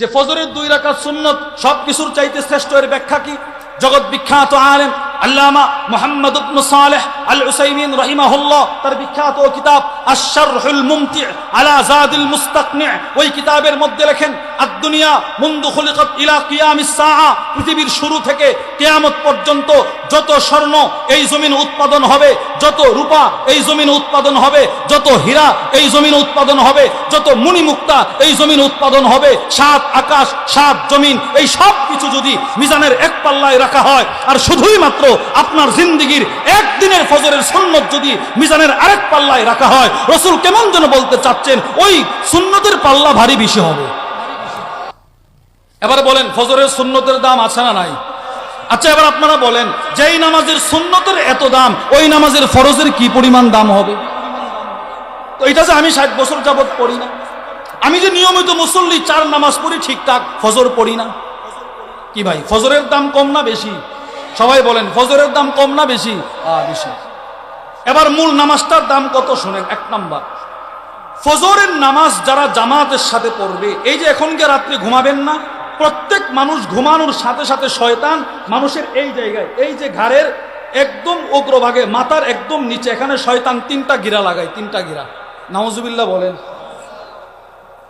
যে ফজরের দুই রাকাত সুন্নত সব কিছুর চাইতে শ্রেষ্ঠ এর ব্যাখ্যা কি? জগৎ বিখ্যাত আলেম আল্লামা মোহাম্মদ ইবনে সালেহ আল উসাইমিন রাহিমাহুল্লাহ, তার বিখ্যাত কিতাব আশ-শারহুল মুমতি আলা জাদিল মুস্তাকনি ওই কিতাবের মধ্যে লেখেন আদ-দুনিয়া মুনদু খুলিকাত ইলা কিয়ামিস সাআ, পৃথিবীর শুরু থেকে কিয়ামত পর্যন্ত যত স্বর্ণ এই জমিন উৎপাদন হবে, যত রূপা এই জমিন উৎপাদন হবে, যত হীরা এই জমিন উৎপাদন হবে, যত মুনিমুক্তা এই জমিন উৎপাদন হবে, সাত আকাশ, সাত জমিন, এই সব কিছু যদি মিজানের এক পাল্লায় রাখা হয়, আর শুধুই মাত্র আপনার জিন্দিগির একদিনের ফজরের সুন্নত যদি মিজানের আরেক পাল্লায় রাখা হয়, রসুল কেমন যেন বলতে চাচ্ছেন, ওই সুন্নতের পাল্লা ভারী বেশি হবে। এবার বলেন, ফজরের সুন্নতের দাম আছে না নাই? আচ্ছা এবার আপনারা বলেন, যেই নামাজের সুন্নতের এত দাম, ওই নামাজের ফরজের কি পরিমাণ দাম হবে? তো এটা যে আমি ষাট বছর যাবৎ পড়ি না। আমি যে নিয়মিত মুসল্লি, চার নামাজ পড়ি ঠিকঠাক ফজর পড়ি না। কি ভাই, ফজরের দাম কম না বেশি? সবাই বলেন, ফজরের দাম কম না বেশি? বেশি। এবার মূল নামাজটার দাম কত শোনেন, এক নাম্বার। ফজরের নামাজ যারা জামাতের সাথে পড়বে, এই যে এখনকে রাত্রে ঘুমাবেন না প্রত্যেক মানুষ ঘুমানোর সাথে সাথে শয়তান মানুষের এই জায়গায় এই যে ঘাড়ের একদম অগ্রভাগে মাথার একদম নিচে এখানে শয়তান তিনটা গিরা লাগায় তিনটা গিরা। নাউজুবিল্লাহ বলেন।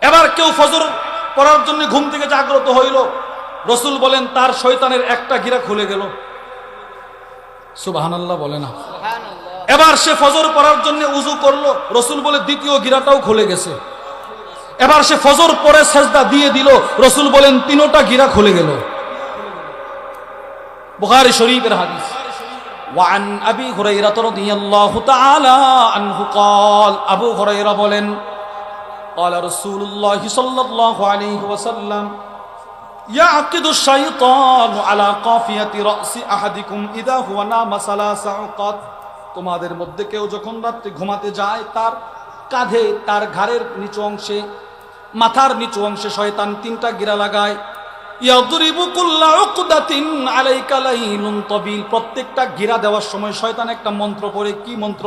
এবার কেউ ফজর পড়ার জন্য ঘুম থেকে জাগ্রত হইল রসুল বলেন তার শয়তানের একটা গিরা খুলে গেল। সুবাহানাল্লাহ বলে না। এবার সে ফজর পড়ার জন্য উজু করল রসুল বলে দ্বিতীয় গিরাটাও খুলে গেছে। এবার সে ফজর পরে সেজদা দিয়ে দিল রসুল বলেন তিনোটা গিরা খুলে গেল বুখারী শরীফের হাদিস وعن أبي هريرة رضي الله تعالى عنه قال أبو هريرة বলেন قال رسول الله صلى الله عليه وسلم يعقد الشيطان على قافية رأس أحدكم إذا هو نام ثلاث عقد তোমাদের মধ্যে কেউ যখন রাত্রে ঘুমাতে যায় তার কাঁধে তার ঘাড়ের নিচু অংশে মাথার নিচু অংশে শয়তান তিনটা গিরা লাগায়। প্রত্যেকটা গিরা দেওয়ার সময় শয়তান একটা মন্ত্র পড়ে। কি মন্ত্র?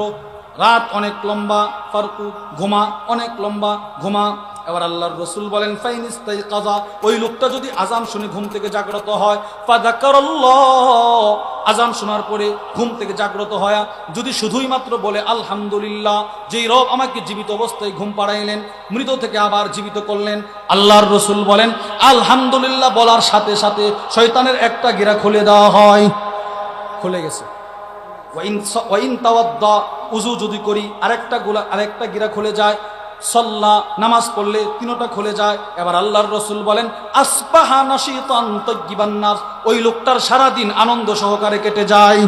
রাত অনেক লম্বা, ফারকু ঘুমা, অনেক লম্বা, ঘুমা। এবার আল্লাহর রসুল বলেন ফাইনিস্তাই কাজা ওই লোকটা যদি আজান শুনে ঘুম থেকে জাগ্রত হয় ফাদাকারাল্লাহ আজান শোনার পরে ঘুম থেকে জাগ্রত হয়। যদি শুধুই মাত্র বলে, আলহামদুলিল্লাহ যেই রব আমাকে জীবিত অবস্থায় ঘুম পাড়াইলেন, মৃত থেকে আবার জীবিত করলেন, আল্লাহর রসুল বলেন, আলহামদুলিল্লাহ বলার সাথে সাথে শয়তানের একটা গিরা খুলে দেওয়া হয়। খুলে গেছে। ওয়াইন ওয়াইন তাওয়াদ্দা উজু যদি করি, আরেকটা গুলা, আরেকটা গিরা খুলে যায় সল্লা, নামাজ পড়লে তিনোটা খুলে যায়। এবার আল্লাহর রসুল বলেন, আসবাহা নাশিতান তাজ্জিবান নাস ওই লোকটার সারা দিন আনন্দ সহকারে কেটে যায়।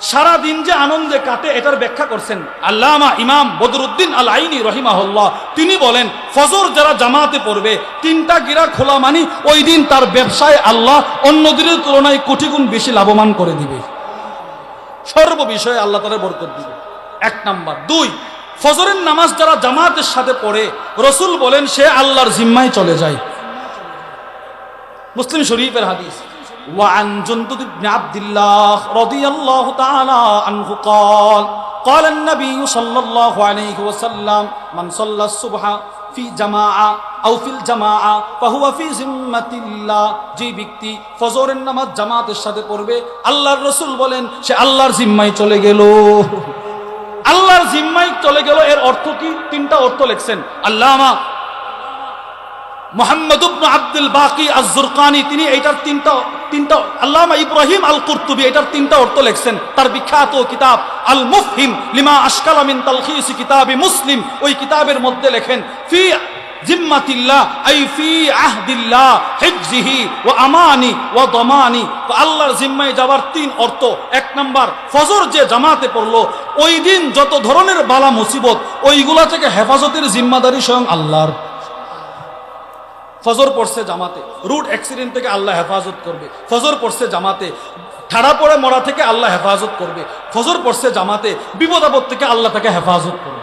সারা দিন যে আনন্দে কাটে, এটার ব্যাখ্যা করছেন আল্লামা ইমাম বদরুদ্দিন আল আইনি রহিমাহুল্লাহ। তিনি বলেন, ফজর যারা জামাতে পড়বে, তিনটা গিরা খোলা মানি, ওই দিন তার ব্যবসায় আল্লাহ অন্য দিনের তুলনায় কোটি গুণ বেশি লাভবান করে দিবে। সর্ব বিষয়ে আল্লাহ তালা বরকত দিবে। এক নাম্বার। দুই ফজরের নামাজ যারা জামাতের সাথে পড়ে রসুল বলেন সে আল্লাহর জিম্মায় চলে যায় মুসলিম শরীফের হাদিস وعن جندب بن عبد الله رضي الله تعالى عنه قال قال النبي صلى الله عليه وسلم من صلى الصبح في جماعة أو في الجماعة فهو في ذمة الله যে ব্যক্তি ফজরের নামাজ জামাতের সাথে পড়বে আল্লাহর রসুল বলেন সে আল্লাহর জিম্মায় চলে গেল জিম্মায় চলে গেল, এর অর্থ কি? তিনটা অর্থ লেখছেন। আল্লামা মোহাম্মদ আব্দুল বাকি আজ-জুরকানি, তিনি এইটার তিনটা তিনটা, আল্লামা ইব্রাহিম আল কুরতুবি এটার তিনটা অর্থ লেখছেন। তার বিখ্যাত কিতাব আল মুফহিম লিমা আশকাল আমিন তালখিস কিতাবি মুসলিম, ওই কিতাবের মধ্যে লেখেন, ফি আই ফি দমানি। তো আল্লাহর জিম্মায় তিন অর্থ। এক ফজর যে জামাতে পড়ল, ওই দিন যত ধরনের বালা মুসিবত, ওইগুলা থেকে হেফাজতের জিম্মাদারি স্বয়ং আল্লাহর। ফজর পড়ছে জামাতে, রুট অ্যাক্সিডেন্ট থেকে আল্লাহ হেফাজত করবে। ফজর পড়ছে জামাতে, ঠাড়া পড়ে মরা থেকে আল্লাহ হেফাজত করবে। ফজর পড়ছে জামাতে, বিপদ আপদ থেকে আল্লাহ তাকে হেফাজত করবে।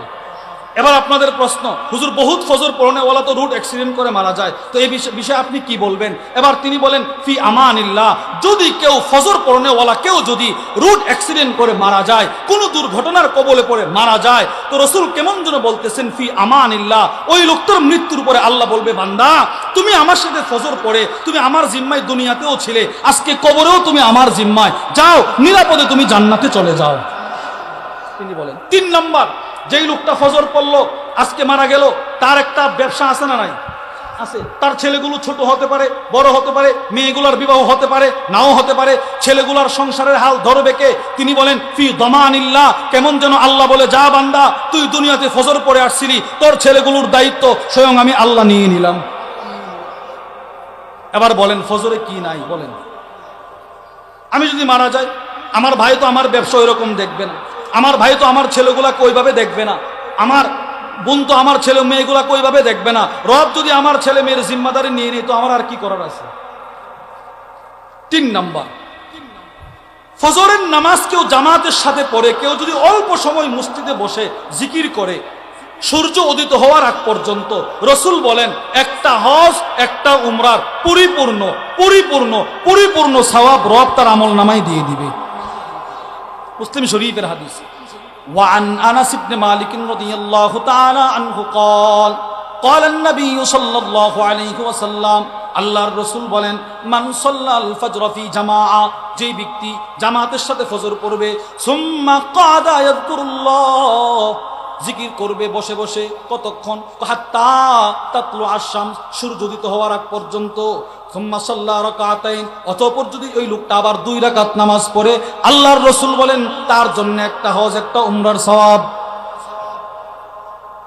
এবার আপনাদের প্রশ্ন, হুজুর বহুত ফজর পড়নেওয়ালা তো রুট অ্যাক্সিডেন্ট করে মারা যায়, তো এই বিষয়ে- আপনি কি বলবেন? এবার তিনি বলেন, ফি আমানিল্লাহ, যদি কেউ ফজর পড়নেওয়ালা কেউ যদি রুট অ্যাক্সিডেন্ট করে মারা যায়, কোন দুর্ঘটনার কবলে পড়ে মারা যায়, তো রসুল কেমন যেন বলতেছেন, ফি আমানিল্লাহ, ওই লোকটার মৃত্যুর পরে আল্লাহ বলবে, বান্দা, তুমি আমার সাথে ফজর পড়ে, তুমি আমার জিম্মায় দুনিয়াতেও ছিলে, আজকে কবরেও তুমি আমার জিম্মায়, যাও, নিরাপদে তুমি জান্নাতে চলে যাও। তিনি বলেন, তিন নম্বর যেই লোকটা ফজর পড়ল, আজকে মারা গেল, তার একটা ব্যবসা আছে না নাই? আছে। তার ছেলেগুলো ছোট হতে পারে, বড় হতে পারে, মেয়েগুলার বিবাহ হতে পারে, নাও হতে পারে, ছেলেগুলার সংসারের হাল ধরবে কে? তিনি বলেন, ফি দমানিল্লাহ, কেমন যেন আল্লাহ বলে, যা বান্দা, তুই দুনিয়াতে ফজর পড়ে আসছিলি, তোর ছেলেগুলোর দায়িত্ব, স্বয়ং আমি আল্লাহ নিয়ে নিলাম। এবার বলেন, ফজরে কি নাই? বলেন। আমি যদি মারা যাই, আমার ভাই তো আমার ব্যবসা ওইরকম দেখবে না। আমার ভাই তো আমার ছেলেগুলাকে ওইভাবে দেখবে না। আমার বোন তো আমার ছেলে মেয়েগুলাকে ওইভাবে দেখবে না। রব যদি আমার ছেলে মেয়ের জিম্মাদারি নিয়ে নিই তো আমার আর কি করার আছে? তিন নাম্বার। ফজরের নামাজ কেউ জামাতের সাথে পড়ে, কেউ যদি অল্প সময় মসজিদে বসে জিকির করে, সূর্য উদিত হওয়ার আগ পর্যন্ত রসুল বলেন, একটা হজ, একটা উমরার, পরিপূর্ণ পরিপূর্ণ পরিপূর্ণ সওয়াব রব তার আমল নামাই দিয়ে দিবে। মুসলিম শরীফের হাদিস وعن انس بن مالك رضي الله تعالى عنه قال قال النبي صلى الله عليه وسلم আল্লাহর রসুল বলেন মান সাল্লাল ফজর ফি জামাআ যে ব্যক্তি জামাতের সাথে ফজর পড়বে সুম্মা কাদা ইয়াযকুরুল্লাহ জিকির করবে, বসে বসে কতক্ষণ তাতলু আসাম সূর্য হওয়ার আগ পর্যন্ত। অতঃপর যদি ওই লোকটা আবার দুই রাকাত নামাজ পড়ে, আল্লাহর রসুল বলেন, তার জন্য একটা হজ, একটা উমরার সওয়াব।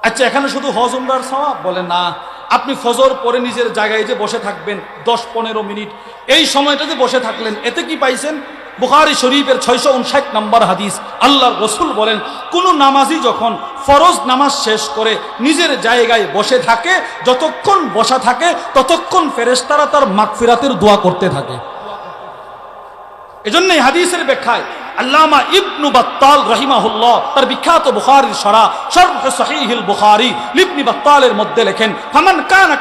আচ্ছা এখানে শুধু হজ, উমরার সওয়াব? বলে না। আপনি ফজর পরে নিজের জায়গায় যে বসে থাকবেন, দশ পনেরো মিনিট, এই সময়টাতে বসে থাকলেন, এতে কি পাইছেন? বুখারি শরীফের ছয়শো উনষাট নম্বর হাদিস। আল্লাহর রসুল বলেন, কোন নামাজি যখন ফরজ নামাজ শেষ করে নিজের জায়গায় বসে থাকে, যতক্ষণ বসা থাকে, ততক্ষণ ফেরেশতারা তার মাগফিরাতের দোয়া করতে থাকে। এজন্য এই হাদিসের ব্যাখ্যায় আল্লামা ইবনু বাত্তাল রহিমাহুল্লাহ তার বিখ্যাত বুখারীর সরা শরহ সহিহুল বুখারী লিবনি বাত্তালের মধ্যে লেখেন, ফামান কানা